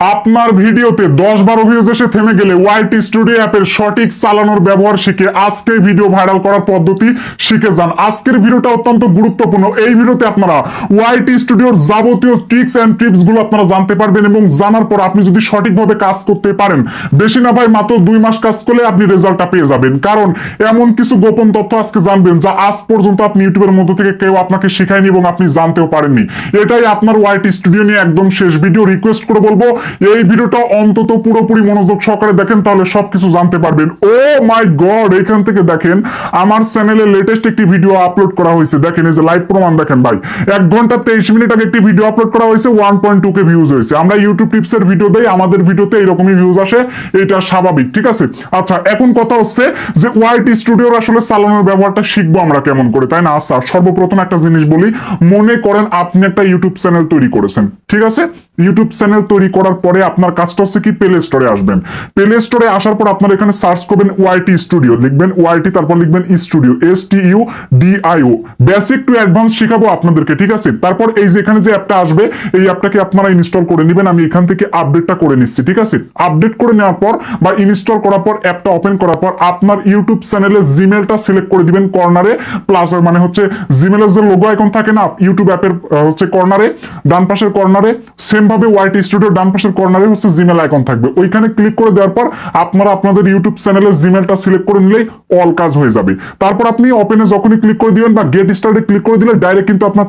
আপনার ভিডিওতে দশ বারো ভিউজ এসে থেমে গেলে ওয়াইটি স্টুডিও অ্যাপের সঠিক চালানোর ব্যবহার শিখে আজকে ভিডিও ভাইরাল করার পদ্ধতি শিখে যান। আজকের ভিডিওটা অত্যন্ত গুরুত্বপূর্ণ। এই ভিডিওতে আপনারা ওয়াইটি স্টুডিওর যাবতীয় ট্রিক্স অ্যান্ড টিপসগুলো আপনারা জানতে পারবেন এবং জানার পর আপনি যদি সঠিকভাবে কাজ করতে পারেন, বেশি না ভাই মাত্র দুই মাস কাজ করলে আপনি রেজাল্টটা পেয়ে যাবেন। কারণ এমন কিছু গোপন তথ্য আজকে জানবেন যা আজ পর্যন্ত আপনি ইউটিউবের মধ্যে থেকে কেউ আপনাকে শেখায়নি এবং আপনি জানতেও পারেননি। এটাই আপনার ওয়াইটি স্টুডিও নিয়ে একদম শেষ ভিডিও রিকোয়েস্ট করে বলব এই ভিডিওটা অন্তত পুরোপুরি মনোযোগ সহকারে দেখেন, তাহলে সবকিছু জানতে পারবেন। ও মাই গড, এখান থেকে দেখেন, আমার চ্যানেলে লেটেস্ট একটি ভিডিও আপলোড করা হয়েছে। দেখেন, এই যে লাইভ প্রমাণ দেখেন ভাই। এক ঘণ্টা তেইশ মিনিট আগে একটি ভিডিও আপলোড করা হয়েছে one point two K views হয়েছে। আমরা ইউটিউব টিপসের ভিডিও দেই, আমাদের ভিডিওতে এরকমই ভিউজ আসে, এটা স্বাভাবিক, ঠিক আছে? আচ্ছা এখন কথা হচ্ছে যে ওয়াইটি স্টুডিওর আসলে চালানোর ব্যবহারটা শিখব আমরা কেমন করে, তাই না? আচ্ছা সর্বপ্রথম একটা জিনিস বলি, মনে করেন আপনি একটা ইউটিউব চ্যানেল তৈরি করেছেন, ঠিক আছে? ইউটিউব চ্যানেল তৈরি করার পরে আপনার কাজটা হচ্ছে কি প্লে স্টোরে আসবেন। প্লে স্টোরে আসার পর আপনার এখানে সার্চ করবেন ওয়াইটি স্টুডিও লিখবেন ওয়াইটি তারপর লিখবেন studio S T U D I O basic to advance শেখাবো আপনাদেরকে, ঠিক আছে? তারপর এই যে এখানে যে অ্যাপটা আসবে, এই অ্যাপটাকে আপনারা ইনস্টল করে নেবেন। আমি এখান থেকে আপডেটটা করে নিচ্ছি, ঠিক আছে? আপডেট করে নেওয়ার পর বা ইনস্টল করার পর, অ্যাপটা ওপেন করার পর আপনার ইউটিউব চ্যানেলে জিমেলটা সিলেক্ট করে দিবেন কর্নারে প্লাস মানে হচ্ছে জিমেলের যে লোগো আইকন থাকে না ইউটিউব অ্যাপের হচ্ছে কর্নারে ডান পাশের কর্নারে সেম ভাবে ওয়াইটি স্টুডিও ডান পাশের কর্নারে হচ্ছে জিমেল আইকন থাকবে। ওইখানে ক্লিক করে দেওয়ার পর আপনারা আপনাদের ইউটিউব চ্যানেলের জিমেলটা সিলেক্ট করে নিলেই অল কাজ হয়ে যাবে। তারপর আপনি ওপেনে যখনই ক্লিক করে দিবেন বা গেট স্টার্টে ক্লিক করে দিলে ডাইরেক্ট কিন্তু আপনার